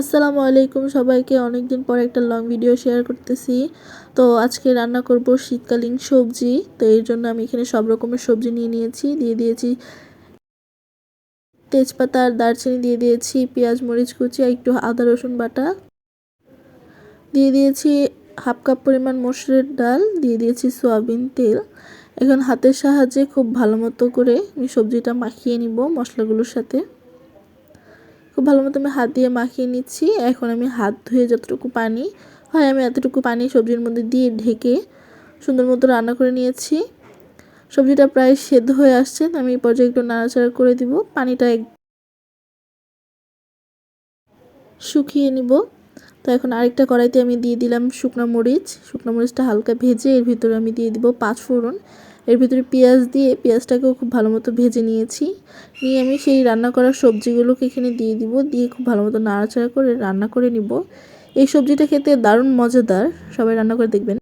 আসসালামু আলাইকুম সবাইকে। অনেক দিন পর একটা লং ভিডিও শেয়ার করতেছি। তো আজকে রান্না করব শীতকালীন সবজি। তো এর জন্য আমি এখানে সব রকমের সবজি নিয়ে নিয়েছি। দিয়ে দিয়েছি তেজপাতা আর দারচিনি, দিয়ে দিয়েছি পেঁয়াজ, মরিচ কুচি আর একটু আদা, রসুন বাটা। দিয়ে দিয়েছি হাফ কাপ পরিমাণ মসুরের ডাল, দিয়ে দিয়েছি সয়াবিন তেল। এখন হাতের সাহায্যে খুব ভালো মতো করে আমি সবজিটা মাখিয়ে নিব মশলাগুলোর সাথে। খুব ভালো মতো আমি হাত দিয়ে মাখিয়ে নিচ্ছি। এখন আমি হাত ধুয়ে যতটুকু পানি হয়, আমি এতটুকু পানি সবজির মধ্যে দিয়ে ঢেকে সুন্দর মতো রান্না করে নিয়েছি। সবজিটা প্রায় সেদ্ধ হয়ে আসছে, আমি এই পর্যায়ে একটু নাড়াচাড়া করে দিব। পানিটা এক শুকিয়ে নিব। তো এখন আরেকটা কড়াইতে আমি দিয়ে দিলাম শুকনো মরিচ। শুকনো মরিচটা হালকা ভেজে এর ভিতরে আমি দিয়ে দিব পাঁচ ফোড়ন। এর ভিতরে পেঁয়াজ দিয়ে পেঁয়াজটাকেও খুব ভালো মতো ভেজে নিয়েছি। নিয়ে আমি সেই রান্না করা সবজিগুলোকে এখানে দিয়ে দিব, দিয়ে খুব ভালো মতো নাড়াচাড়া করে রান্না করে নিব। এই সবজিটা খেতে দারুণ মজাদার, সবাই রান্না করে দেখবেন।